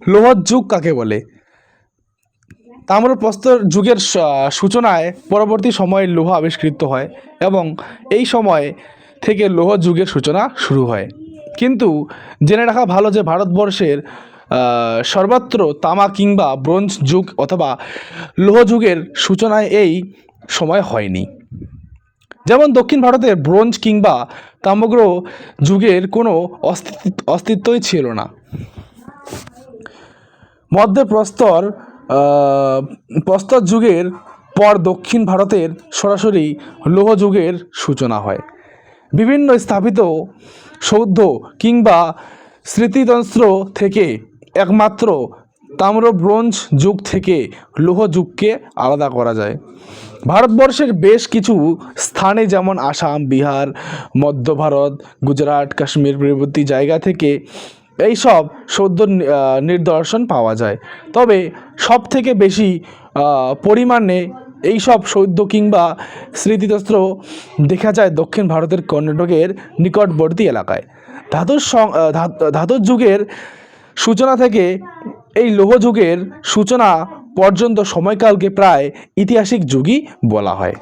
লোহার যুগ কাকে বলে? তাম্রপ্রস্তর যুগের সূচনায় পরবর্তী সময়ে লোহা আবিষ্কৃত হয় এবং এই সময় থেকে লোহ যুগের সূচনা শুরু হয়। কিন্তু জেনে রাখা ভালো যে ভারতবর্ষের সর্বত্র তামা কিংবা ব্রোঞ্জ যুগ অথবা লোহ যুগের সূচনায় এই সময় হয়নি। যেমন দক্ষিণ ভারতের ব্রোঞ্জ কিংবা তাম্রগ্র যুগের কোনো অস্তিত্ব, অস্তিত্বই ছিল না। মধ্যে প্রস্তর আহ, প্রস্তর যুগের পর দক্ষিণ ভারতের সরাসরি লৌহ যুগের সূচনা হয়। বিভিন্ন স্থাপিত সৌধ কিংবা স্মৃতিতন্ত্র থেকে একমাত্র তাম্র ব্রোঞ্জ যুগ থেকে লৌহ যুগকে আলাদা করা যায়। ভারতবর্ষের বেশ কিছু স্থানে যেমন আসাম বিহার মধ্য ভারত গুজরাট কাশ্মীর প্রভৃতি জায়গা থেকে এই সব সদ্য নিদর্শন পাওয়া যায়। তবে সব থেকে বেশি পরিমাণে এই সব সৌদ্য কিংবা স্মৃতিতস্ত্র দেখা যায় দক্ষিণ ভারতের কর্ণাটকের নিকটবর্তী এলাকায়। ধাতুর ধাতুর যুগের সূচনা থেকে এই লৌহযুগের সূচনা পর্যন্ত সময়কালকে প্রায় ইতিহাসিক যুগই বলা হয়।